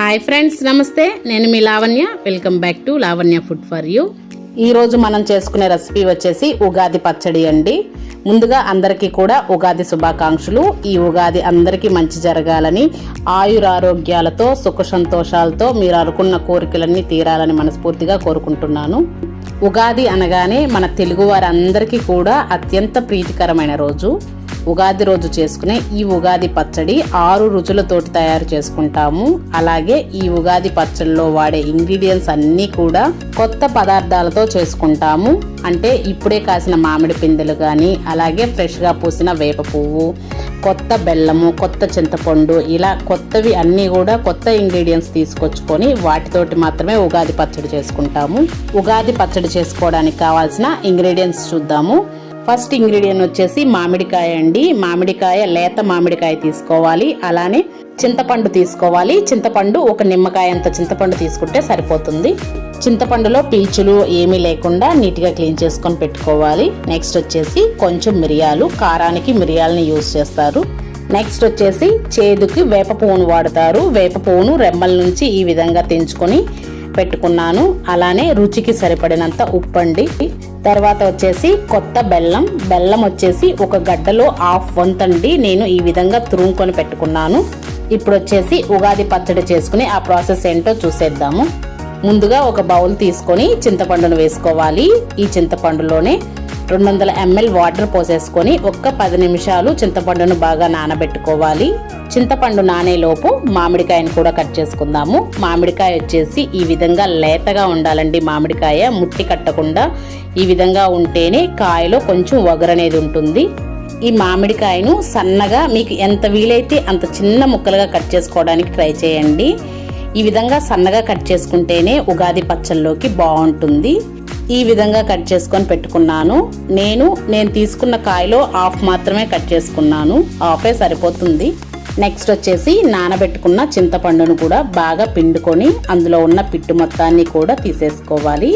Hi friends నమస్తే. నేను మీ Lavanya. Welcome back to Lavanya food for you ఈరోజు మనం చేసుకునే రెసిపీ వచ్చేసి ఉగాది పచ్చడి అండి. ముందుగా అందరికీ కూడా ఉగాది శుభాకాంక్షలు. ఈ ఉగాది అందరికీ మంచి జరగాలని ఆయురారోగ్యాలతో సుఖ సంతోషాలతో మీరు అనుకున్న కోరికలన్నీ తీరాలని మనస్ఫూర్తిగా కోరుకుంటున్నాను. ఉగాది అనగానే మన తెలుగు వారందరికీ కూడా అత్యంత ప్రీతికరమైన రోజు. ఉగాది రోజు చేసుకునే ఈ ఉగాది పచ్చడి ఆరు రుచులతోటి తయారు చేసుకుంటాము. అలాగే ఈ ఉగాది పచ్చడిలో వాడే ఇంగ్రీడియంట్స్ అన్నీ కూడా కొత్త పదార్థాలతో చేసుకుంటాము. అంటే ఇప్పుడే కాసిన మామిడి పిందెలు కానీ అలాగే ఫ్రెష్గా పూసిన వేప పువ్వు కొత్త బెల్లము కొత్త చింతపండు ఇలా కొత్తవి అన్నీ కూడా కొత్త ఇంగ్రీడియంట్స్ తీసుకొచ్చుకొని వాటితోటి మాత్రమే ఉగాది పచ్చడి చేసుకుంటాము. ఉగాది పచ్చడి చేసుకోవడానికి కావాల్సిన ఇంగ్రీడియంట్స్ చూద్దాము. ఫస్ట్ ఇంగ్రీడియంట్ వచ్చేసి మామిడికాయ అండి. మామిడికాయ లేత మామిడికాయ తీసుకోవాలి. అలానే చింతపండు తీసుకోవాలి. చింతపండు ఒక నిమ్మకాయ అంత చింతపండు తీసుకుంటే సరిపోతుంది. చింతపండులో పీచులు ఏమీ లేకుండా నీట్గా క్లీన్ చేసుకొని పెట్టుకోవాలి. నెక్స్ట్ వచ్చేసి కొంచెం మిరియాలు. కారానికి మిరియాలని యూజ్ చేస్తారు. నెక్స్ట్ వచ్చేసి చేదుకి వేప పువ్వును వాడతారు. వేప పువ్వును రెమ్మల నుంచి ఈ విధంగా తెంచుకొని పెట్టుకున్నాను. అలానే రుచికి సరిపడినంత ఉప్పండి. తర్వాత వచ్చేసి కొత్త బెల్లం. బెల్లం వచ్చేసి ఒక గడ్డలో హాఫ్ వంతండి నేను ఈ విధంగా తురుముకొని పెట్టుకున్నాను. ఇప్పుడు వచ్చేసి ఉగాది పచ్చడి చేసుకుని ఆ ప్రాసెస్ ఏంటో చూసేద్దాము. ముందుగా ఒక బౌల్ తీసుకొని చింతపండును వేసుకోవాలి. ఈ చింతపండులోనే రెండు వందల ఎంఎల్ వాటర్ పోసేసుకొని ఒక్క పది నిమిషాలు చింతపండును బాగా నానబెట్టుకోవాలి. చింతపండు నానేలోపు మామిడికాయను కూడా కట్ చేసుకుందాము. మామిడికాయ వచ్చేసి ఈ విధంగా లేతగా ఉండాలండి మామిడికాయ ముట్టి కట్టకుండా. ఈ విధంగా ఉంటేనే కాయలో కొంచెం వగరనేది ఉంటుంది. ఈ మామిడికాయను సన్నగా మీకు ఎంత వీలైతే అంత చిన్న ముక్కలుగా కట్ చేసుకోవడానికి ట్రై చేయండి. ఈ విధంగా సన్నగా కట్ చేసుకుంటేనే ఉగాది పచ్చల్లోకి బాగుంటుంది. ఈ విధంగా కట్ చేసుకొని పెట్టుకున్నాను. నేను నేను తీసుకున్న కాయలో హాఫ్ మాత్రమే కట్ చేసుకున్నాను. హాఫే సరిపోతుంది. నెక్స్ట్ వచ్చేసి నానబెట్టుకున్న చింతపండును కూడా బాగా పిండుకొని అందులో ఉన్న పిట్టు మొత్తాన్ని కూడా తీసేసుకోవాలి.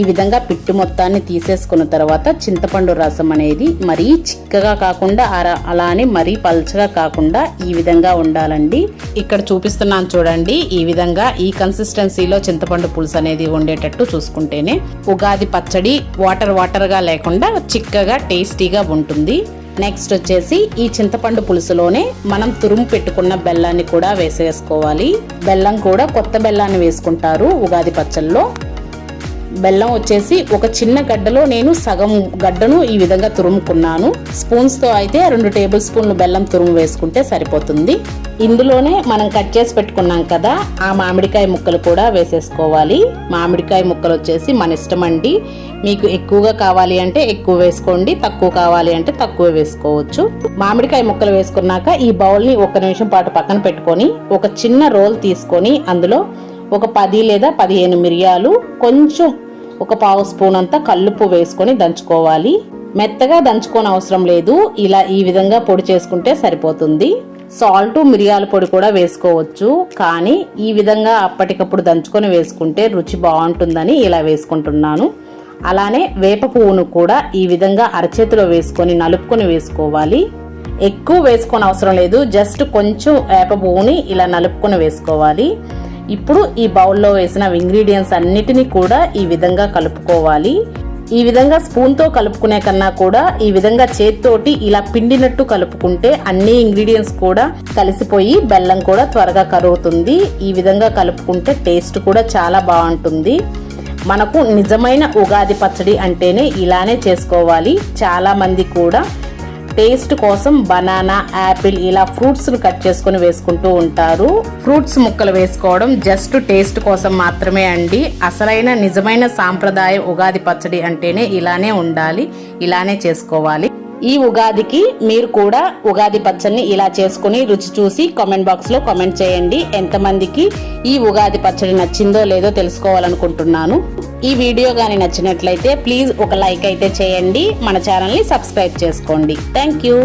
ఈ విధంగా పిట్టు మొత్తాన్ని తీసేసుకున్న తర్వాత చింతపండు రసం అనేది మరీ చిక్కగా కాకుండా అలానే మరీ పల్చగా కాకుండా ఈ విధంగా ఉండాలండి. ఇక్కడ చూపిస్తున్నాను చూడండి ఈ విధంగా ఈ కన్సిస్టెన్సీలో చింతపండు పులుసు అనేది ఉండేటట్టు చూసుకుంటేనే ఉగాది పచ్చడి వాటర్ వాటర్గా లేకుండా చిక్కగా టేస్టీగా ఉంటుంది. నెక్స్ట్ వచ్చేసి ఈ చింతపండు పులుసులోనే మనం తురుము పెట్టుకున్న బెల్లాన్ని కూడా వేసేసుకోవాలి. బెల్లం కూడా కొత్త బెల్లాన్ని వేసుకుంటారు ఉగాది పచ్చల్లో బెల్లం వచ్చేసి ఒక చిన్న గడ్డలో నేను సగం గడ్డను ఈ విధంగా తురుముకున్నాను. స్పూన్స్తో అయితే రెండు టేబుల్ స్పూన్లు బెల్లం తురుము వేసుకుంటే సరిపోతుంది. ఇందులోనే మనం కట్ చేసి పెట్టుకున్నాం కదా ఆ మామిడికాయ ముక్కలు కూడా వేసేసుకోవాలి. మామిడికాయ ముక్కలు వచ్చేసి మన ఇష్టం అండి. మీకు ఎక్కువగా కావాలి అంటే ఎక్కువ వేసుకోండి తక్కువ కావాలి అంటే తక్కువ వేసుకోవచ్చు. మామిడికాయ ముక్కలు వేసుకున్నాక ఈ బౌల్ని ఒక నిమిషం పాటు పక్కన పెట్టుకొని ఒక చిన్న రోల్ తీసుకొని అందులో ఒక పది లేదా పదిహేను మిరియాలు కొంచెం ఒక పావు స్పూన్ అంతా కల్లుప్పు వేసుకొని దంచుకోవాలి. మెత్తగా దంచుకోని అవసరం లేదు. ఇలా ఈ విధంగా పొడి చేసుకుంటే సరిపోతుంది. సాల్ట్ మిరియాల పొడి కూడా వేసుకోవచ్చు. కానీ ఈ విధంగా అప్పటికప్పుడు దంచుకొని వేసుకుంటే రుచి బాగుంటుందని ఇలా వేసుకుంటున్నాను. అలానే వేప పువ్వును కూడా ఈ విధంగా అరచేతిలో వేసుకొని నలుపుకొని వేసుకోవాలి. ఎక్కువ వేసుకోని అవసరం లేదు. జస్ట్ కొంచెం వేప పువ్వుని ఇలా నలుపుకొని వేసుకోవాలి. ఇప్పుడు ఈ బౌల్లో వేసిన ఇంగ్రీడియంట్స్ అన్నిటినీ కూడా ఈ విధంగా కలుపుకోవాలి. ఈ విధంగా స్పూన్తో కలుపుకునే కన్నా కూడా ఈ విధంగా చేత్తోటి ఇలా పిండినట్టు కలుపుకుంటే అన్ని ఇంగ్రీడియంట్స్ కూడా కలిసిపోయి బెల్లం కూడా త్వరగా కరుగుతుంది ఈ విధంగా కలుపుకుంటే టేస్ట్ కూడా చాలా బాగుంటుంది. మనకు నిజమైన ఉగాది పచ్చడి అంటేనే ఇలానే చేసుకోవాలి. చాలామంది కూడా టేస్ట్ కోసం బనానా యాపిల్ ఇలా ఫ్రూట్స్ కట్ చేసుకుని వేసుకుంటూ ఉంటారు. ఫ్రూట్స్ ముక్కలు వేసుకోవడం జస్ట్ టేస్ట్ కోసం మాత్రమే అండి. అసలైన నిజమైన సాంప్రదాయ ఉగాది పచ్చడి అంటేనే ఇలానే ఉండాలి ఇలానే చేసుకోవాలి. ఈ ఉగాదికి మీరు కూడా ఉగాది పచ్చడిని ఇలా చేసుకుని రుచి చూసి కామెంట్ బాక్స్లో కామెంట్ చేయండి. ఎంతమందికి ఈ ఉగాది పచ్చడి నచ్చిందో లేదో తెలుసుకోవాలనుకుంటున్నాను. ఈ వీడియో కానీ నచ్చినట్లయితే ప్లీజ్ ఒక లైక్ అయితే చేయండి. మన ఛానల్ని సబ్స్క్రైబ్ చేసుకోండి. Thank you